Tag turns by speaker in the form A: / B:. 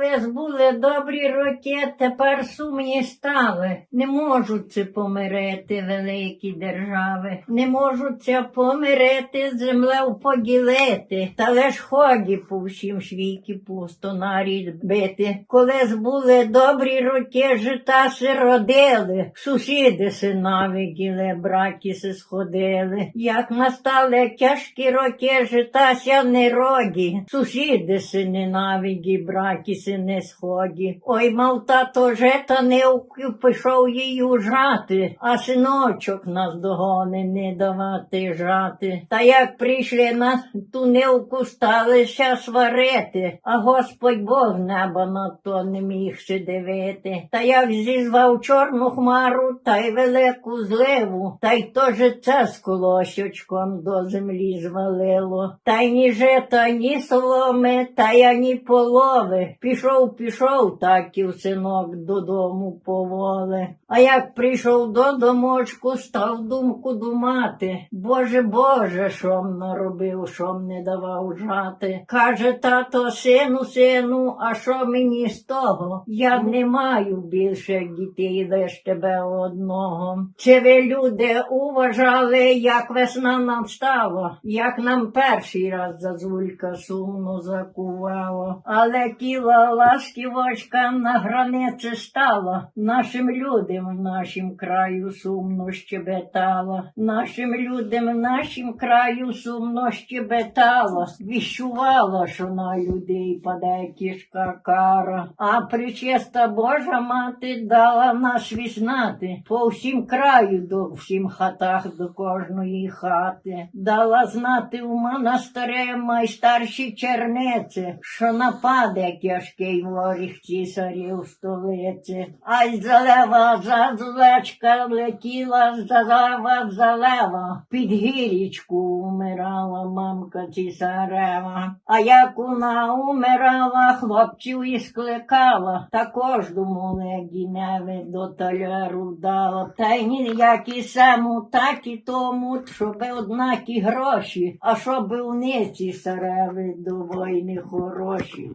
A: Колись були добрі роки, тепер сумні стали. Не можуть помирити великі держави, не можуть помирити, землею поділити, та лиш ході по всім світі пусто нарід бити. Колись були добрі роки, жита си родили, сусіди си навиділи, браті си сходили. Як настали тяжкі роки, жита ся не роді, сусіди си ненавиді, браті си не сході. Ой, мав тато жета не пішов її жати, а синочок нас догони не давати жати. Та як прийшли на ту нивку, сталися сварити, а Господь Бог неба на то не міг си дивити. Та як зізвав чорну хмару, та й велику зливу, та й теж це з колосючком до землі звалило. Та й ні жита, ні соломи, та й ані полови. Пішов, пішов, так і синок додому поволи. А як прийшов до домочку, став думку думати. Боже, Боже, що м наробив, що м не давав жати. Каже тато, сину, сину, а що мені з того? Я не маю більше дітей, лиш тебе одного. Чи ви люди уважали, як весна нам стала, як нам перший раз зазулька сумно закувала, але тіла ласківочка на границі стала, нашим людям в нашім краю сумно щебетала, нашим людям в нашім краю сумно щебетала, віщувала, що на людей паде кішка кара, а причеста Божа мати дала нас візнати по всім краю, до всім хатах, до кожної хати, дала знати у монастире майстарші черниці, що нападе тяжкий воріг цісарів столиці. Ай залева зазулечка летіла, залева залева, під гірічку умирала мамка цісарева. А як вона умирала, хлопців і скликала, та кожному легіневи до таляру дала. Та й ніяк і сему, так і тому, щоби однакі гроші, а щоби у ниці до війни хороші.